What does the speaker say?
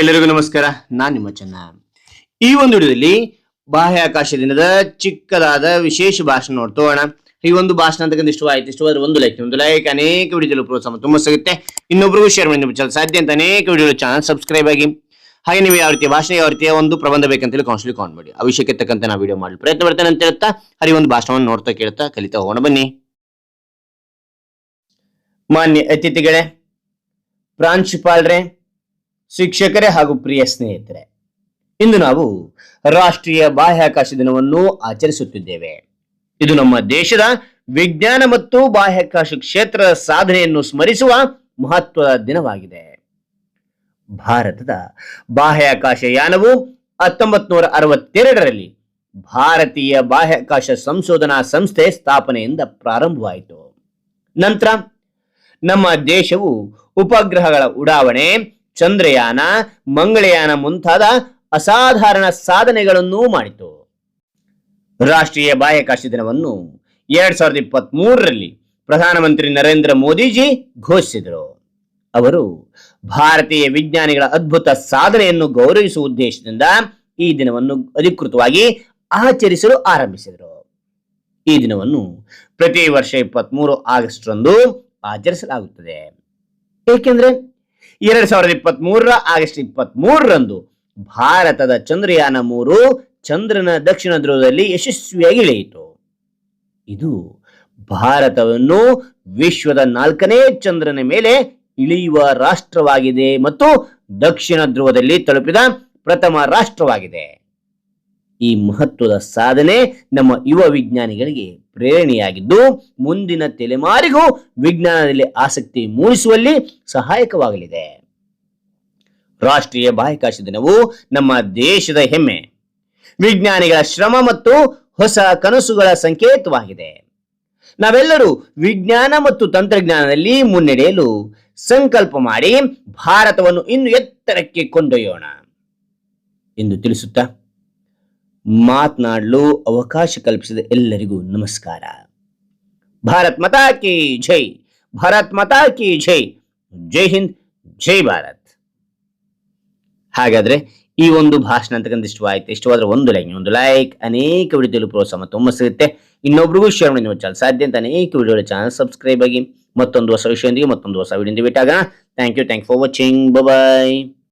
ಎಲ್ಲರಿಗೂ ನಮಸ್ಕಾರ, ನಾನ್ ನಿಮ್ಮ ಚೆನ್ನ. ಈ ಒಂದು ವಿಡಿಯೋದಲ್ಲಿ ಬಾಹ್ಯಾಕಾಶ ದಿನದ ಚಿಕ್ಕದಾದ ವಿಶೇಷ ಭಾಷಣ ನೋಡ್ತೋಣ ಈ ಒಂದು ಭಾಷಣ ಅಂತಕ್ಕಂಥ ಇಷ್ಟವಾಯ್ತು ಇಷ್ಟವಾದ್ರೆ ಒಂದು ಲೈಕ್ ಒಂದು ಲೈಕ್ ಅನೇಕ ವಿಡಿಯೋದಲ್ಲಿ ಪ್ರೋತ್ಸಾಹ ತುಂಬ ಸಿಗುತ್ತೆ. ಇನ್ನೊಬ್ರಿಗೂ ಶೇರ್ ಮಾಡಿ ನಿಮ್ಮ ಚಾನಲ್ ಸಾಧ್ಯ ಅಂತ ಅನೇಕ ವಿಡಿಯೋ ಚಾನಲ್ ಸಬ್ಸ್ಕ್ರೈಬ್ ಆಗಿ. ಹಾಗೆ ನೀವು ಯಾವ ರೀತಿಯ ಭಾಷಣ, ಯಾವ ರೀತಿಯ ಒಂದು ಪ್ರಬಂಧ ಬೇಕಂತೇಳಿ ಕೌನ್ಸಿಲ್ ಕಾನ್ ಮಾಡಿ. ಆ ವಿಷಯಕ್ಕೆ ತಕ್ಕಂತೆ ನಾವು ವಿಡಿಯೋ ಮಾಡಲು ಪ್ರಯತ್ನ ಮಾಡ್ತೇನೆ ಅಂತ ಹೇಳ್ತಾ ಹರಿ ಒಂದು ಭಾಷಣವನ್ನು ನೋಡ್ತಾ ಕೇಳ್ತಾ ಕಲಿತಾ ಹೋಗೋಣ. ಬನ್ನಿ. ಮಾನ್ಯ ಅತಿಥಿಗಳೇ, ಪ್ರಾಂಶುಪಾಲರೇ ಶಿಕ್ಷಕರೇ ಹಾಗೂ ಪ್ರಿಯ ಸ್ನೇಹಿತರೆ, ಇಂದು ನಾವು ರಾಷ್ಟ್ರೀಯ ಬಾಹ್ಯಾಕಾಶ ದಿನವನ್ನು ಆಚರಿಸುತ್ತಿದ್ದೇವೆ. ಇದು ನಮ್ಮ ದೇಶದ ವಿಜ್ಞಾನ ಮತ್ತು ಬಾಹ್ಯಾಕಾಶ ಕ್ಷೇತ್ರದ ಸಾಧನೆಯನ್ನು ಸ್ಮರಿಸುವ ಮಹತ್ವದ ದಿನವಾಗಿದೆ. ಭಾರತದ ಬಾಹ್ಯಾಕಾಶ ಯಾನವು ಹತ್ತೊಂಬತ್ ನೂರ ಅರವತ್ತೆರಡರಲ್ಲಿ ಭಾರತೀಯ ಬಾಹ್ಯಾಕಾಶ ಸಂಶೋಧನಾ ಸಂಸ್ಥೆ ಸ್ಥಾಪನೆಯಿಂದ ಪ್ರಾರಂಭವಾಯಿತು. ನಂತರ ನಮ್ಮ ದೇಶವು ಉಪಗ್ರಹಗಳ ಉಡಾವಣೆ ಚಂದ್ರಯಾನ, ಮಂಗಳಯಾನ ಮುಂತಾದ ಅಸಾಧಾರಣ ಸಾಧನೆಗಳನ್ನು ಮಾಡಿತು. ರಾಷ್ಟ್ರೀಯ ಬಾಹ್ಯಾಕಾಶ ದಿನವನ್ನು ಎರಡ್ ಸಾವಿರದ ಇಪ್ಪತ್ತ್ ಮೂರರಲ್ಲಿ ಪ್ರಧಾನಮಂತ್ರಿ ನರೇಂದ್ರ ಮೋದಿಜಿ ಘೋಷಿಸಿದರು. ಅವರು ಭಾರತೀಯ ವಿಜ್ಞಾನಿಗಳ ಅದ್ಭುತ ಸಾಧನೆಯನ್ನು ಗೌರವಿಸುವ ಉದ್ದೇಶದಿಂದ ಈ ದಿನವನ್ನು ಅಧಿಕೃತವಾಗಿ ಆಚರಿಸಲು ಆರಂಭಿಸಿದರು. ಈ ದಿನವನ್ನು ಪ್ರತಿ ವರ್ಷ ಇಪ್ಪತ್ಮೂರು ಆಗಸ್ಟ್ ರಂದು ಆಚರಿಸಲಾಗುತ್ತದೆ. ಏಕೆಂದ್ರೆ ಎರಡ್ ಸಾವಿರದ ಇಪ್ಪತ್ತ್ ಮೂರರ ಆಗಸ್ಟ್ ಇಪ್ಪತ್ತ್ ಮೂರರಂದು ಭಾರತದ ಚಂದ್ರಯಾನ ಮೂರು ಚಂದ್ರನ ದಕ್ಷಿಣ ಧ್ರುವದಲ್ಲಿ ಯಶಸ್ವಿಯಾಗಿ ಇಳಿಯಿತು ಇದು ಭಾರತವನ್ನು ವಿಶ್ವದ ನಾಲ್ಕನೇ ಚಂದ್ರನ ಮೇಲೆ ಇಳಿಯುವ ರಾಷ್ಟ್ರವಾಗಿದೆ ಮತ್ತು ದಕ್ಷಿಣ ಧ್ರುವದಲ್ಲಿ ತಲುಪಿದ ಪ್ರಥಮ ರಾಷ್ಟ್ರವಾಗಿದೆ. ಈ ಮಹತ್ವದ ಸಾಧನೆ ನಮ್ಮ ಯುವ ವಿಜ್ಞಾನಿಗಳಿಗೆ ಪ್ರೇರಣೆಯಾಗಿದ್ದು, ಮುಂದಿನ ತಲೆಮಾರಿಗೂ ವಿಜ್ಞಾನದಲ್ಲಿ ಆಸಕ್ತಿ ಮೂಡಿಸುವಲ್ಲಿ ಸಹಾಯಕವಾಗಲಿದೆ. ರಾಷ್ಟ್ರೀಯ ಬಾಹ್ಯಾಕಾಶ ದಿನವು ನಮ್ಮ ದೇಶದ ಹೆಮ್ಮೆ. ವಿಜ್ಞಾನಿಗಳ ಶ್ರಮ ಮತ್ತು ಹೊಸ ಕನಸುಗಳ ಸಂಕೇತವಾಗಿದೆ. ನಾವೆಲ್ಲರೂ ವಿಜ್ಞಾನ ಮತ್ತು ತಂತ್ರಜ್ಞಾನದಲ್ಲಿ ಮುನ್ನಡೆಯಲು ಸಂಕಲ್ಪ ಮಾಡಿ ಭಾರತವನ್ನು ಇನ್ನು ಎತ್ತರಕ್ಕೆ ಕೊಂಡೊಯ್ಯೋಣ. ಎಂದು ತಿಳಿಸುತ್ತಾ ಮಾತನಾಡಲು ಅವಕಾಶ ಕಲ್ಪಿಸಿದ ಎಲ್ಲರಿಗೂ ನಮಸ್ಕಾರ. ಭಾರತ್ ಮತಾ ಕಿ ಜೈ, ಭಾರತ್ ಮತಾ ಕಿ ಜೈ ಜೈ ಹಿಂದ್, ಜೈ ಭಾರತ್. ಹಾಗಾದ್ರೆ ಈ ಒಂದು ಭಾಷಣ ಅಂತಕ್ಕಂಥ ಇಷ್ಟವಾಯ್ತು. ಇಷ್ಟವಾದ್ರೆ ಒಂದು ಲೈಕ್ ಒಂದು ಲೈಕ್ ಅನೇಕ ವಿಡಿಯೋದಲ್ಲಿ ಪ್ರೋತ್ಸಾಹ ಹುಮ್ಮಸ್ಸು ಸಿಗುತ್ತೆ. ಇನ್ನೊಬ್ರಿಗೂ ಶೇರ್ ಮಾಡಿ ನಿಮ್ಮ ಚಾನಲ್ ಸಾಧ್ಯ ಅಂತ ಅನೇಕ ವಿಡಿಯೋಗಳ ಚಾನಲ್ ಸಬ್ಸ್ಕ್ರೈಬ್ ಆಗಿ ಮತ್ತೊಂದು ಹೊಸ ವಿಷಯದೊಂದಿಗೆ ಮತ್ತೊಂದು ಹೊಸ ವಿಡಿಯೋದಿಂದ ಬಿಟ್ಟಾಗ thank you thank for watching bye